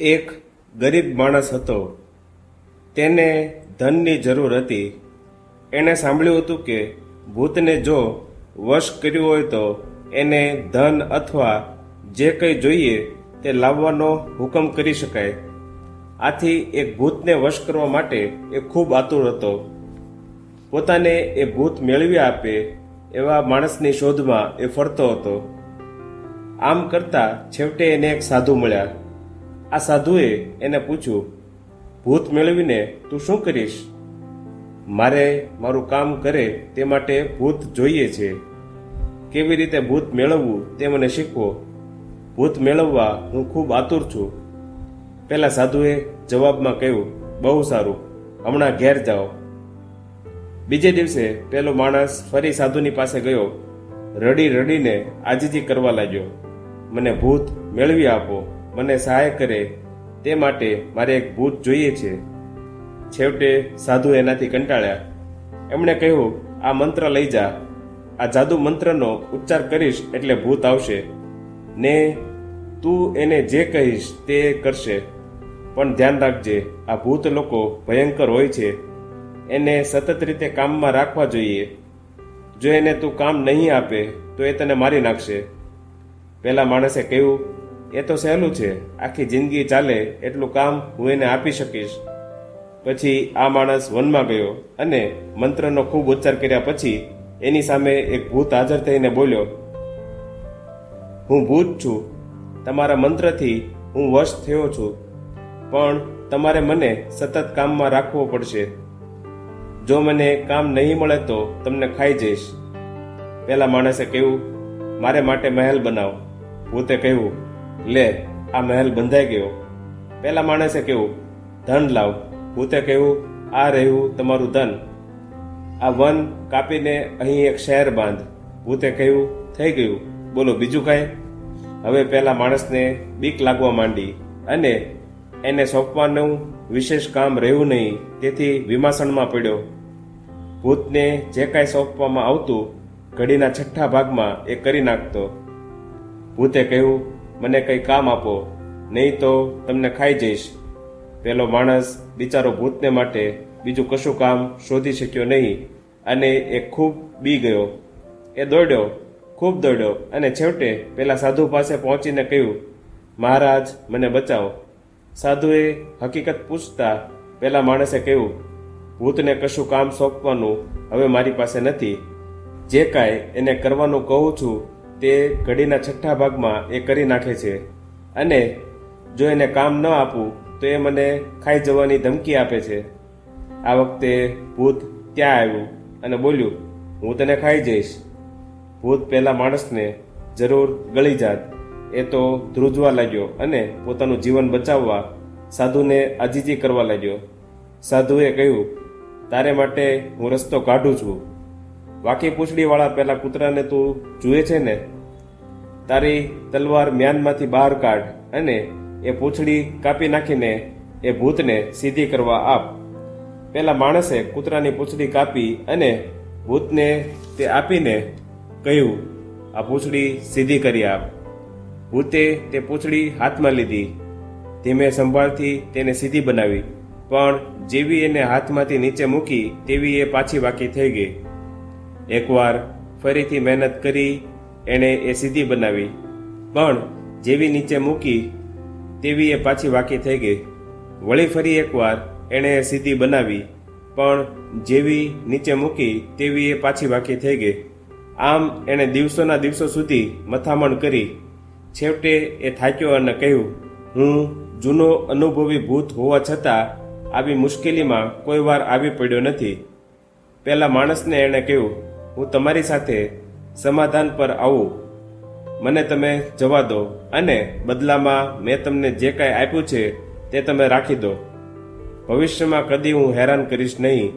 એક ગરીબ માણસ હતો. તેને ધનની જરૂર હતી. એણે સાંભળ્યું હતું કે ભૂતને જો વશ કર્યું હોય તો એને ધન અથવા જે કંઈ જોઈએ તે લાવવાનો હુકમ કરી શકાય. આથી એક ભૂતને વશ કરવા માટે એ ખૂબ આતુર હતો. પોતાને એ ભૂત મેળવી આપે એવા માણસની શોધમાં એ ફરતો હતો. આમ કરતા છેવટે એને એક સાધુ મળ્યા. આ સાધુએ એને પૂછ્યું, ભૂત મેળવીને તું શું કરીશ? મારે મારું કામ કરે તે માટે ભૂત જોઈએ છે. કેવી રીતે ભૂત મેળવવું તે મને શીખવો. ભૂત મેળવવા હું ખૂબ આતુર છું. પહેલાં સાધુએ જવાબમાં કહ્યું, બહુ સારું, હમણાં ઘેર જાઓ. બીજે દિવસે પેલો માણસ ફરી સાધુની પાસે ગયો, રડી રડીને આજીજી કરવા લાગ્યો, મને ભૂત મેળવી આપો. મને સહાય કરે તે માટે મારે એક ભૂત જોઈએ છે. છેવટે સાધુ એનાથી કંટાળ્યા. એમણે કહ્યું, આ મંત્ર લઈ જા. આ જાદુ મંત્રનો ઉચ્ચાર કરીશ એટલે ભૂત આવશે. ને તું એને જે કહીશ તે કરશે. પણ ધ્યાન રાખજે, આ ભૂત લોકો ભયંકર હોય છે. એને સતત રીતે કામમાં રાખવા જોઈએ. જો એને તું કામ નહીં આપે, તો એ તને મારી નાખશે. પહેલા માણસે કહ્યું એ તો સહેલું છે. આખી જિંદગી ચાલે એટલું કામ હું એને આપી શકીશ. પછી આ માણસ વનમાં ગયો અને મંત્રનો ખૂબ ઉચ્ચાર કર્યા પછી એની સામે એક ભૂત હાજર થઈને બોલ્યો, હું ભૂત છું. તમારા મંત્રથી હું વશ થયો છું. પણ તમારે મને સતત કામમાં રાખવો પડશે. જો મને કામ નહીં મળે તો તમને ખાઈ જઈશ. પેલા માણસે કહ્યું, મારે માટે મહેલ બનાવ. ભૂતે કહ્યું લે, આ મહેલ બંધાઈ ગયો. પહેલા માણસે કહ્યું ધન લાવ. ભૂતે કહ્યું આ રહ્યું તમારું ધન. આ વન કાપીને અહીં એક શહેર બાંધ. ભૂતે કહ્યું થઈ ગયું. બોલો, બીજું કાંઈ? હવે પહેલા માણસને બીક લાગવા માંડી અને એને સોંપવાનું વિશેષ કામ રહ્યું નહીં, તેથી વિમાસણમાં પડ્યો. ભૂતને જે કાંઈ સોંપવામાં આવતું, ઘડીના છઠ્ઠા ભાગમાં એ કરી નાખતો. ભૂતે કહ્યું મને કંઈ કામ આપો, નહીં તો તમને ખાઈ જઈશ. પેલો માણસ બિચારો ભૂતને માટે બીજું કશું કામ શોધી શક્યો નહીં અને એ ખૂબ બી ગયો. એ દોડ્યો, ખૂબ દોડ્યો અને છેવટે પેલા સાધુ પાસે પહોંચીને કહ્યું, મહારાજ, મને બચાવો. સાધુએ હકીકત પૂછતા પેલા માણસે કહ્યું, ભૂતને કશું કામ સોંપવાનું હવે મારી પાસે નથી. જે કાંઈ એને કરવાનું કહું છું તે ઘડીના છઠ્ઠા ભાગમાં એ કરી નાખે છે. અને જો એને કામ ન આપું, તો એ મને ખાઈ જવાની ધમકી આપે છે. આ વખતે ભૂત ત્યાં આવ્યું અને બોલ્યું, હું તને ખાઈ જઈશ. ભૂત પહેલાં માણસને જરૂર ગળી જાત. એ તો ધ્રુજવા લાગ્યો અને પોતાનું જીવન બચાવવા સાધુને આજીજી કરવા લાગ્યો. સાધુએ કહ્યું, તારે માટે હું રસ્તો કાઢું છું. વાકી પૂંછડીવાળા પેલા કૂતરાને તું જુએ છે ને? તારી તલવાર મ્યાનમાંથી બહાર કાઢ અને એ પૂંછડી કાપી નાખીને એ ભૂતને સીધી કરવા આપ. પેલા માણસે કૂતરાની પૂંછડી કાપી અને ભૂતને તે આપીને કહ્યું, આ પૂંછડી સીધી કરી આપ. ભૂતે તે પૂંછડી હાથમાં લીધી. ધીમે સંભાળથી તેને સીધી બનાવી, પણ જેવી એને હાથમાંથી નીચે મૂકી, તેવી એ પાછી વાકી થઈ ગઈ. એકવાર ફરીથી મહેનત કરી એણે એ સીધી બનાવી. પણ જેવી નીચે મૂકી, તેવી એ પાછી વાકી થઈ ગઈ. વળી ફરી એકવાર એણે એ સીધી બનાવી, પણ જેવી નીચે મૂકી, તેવી એ પાછી વાકી થઈ ગઈ. આમ એણે દિવસોના દિવસો સુધી મથામણ કરી. છેવટે એ થાક્યો અને કહ્યું, હું જૂનો અનુભવી ભૂત હોવા છતાં આવી મુશ્કેલીમાં કોઈ વાર આવી પડ્યો નથી. પહેલાં માણસને એણે કહ્યું હું તમારી સાથે સમાધાન પર આવું. મને તમે જવા દો અને બદલામાં મેં તમને જે કાંઈ આપ્યું છે તે તમે રાખી દો. ભવિષ્યમાં કદી હું હેરાન કરીશ નહીં.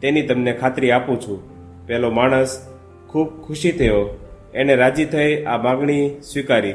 તેની તમને ખાતરી આપું છું. પેલો માણસ ખૂબ ખુશી થયો. એણે રાજી થઈ આ માગણી સ્વીકારી.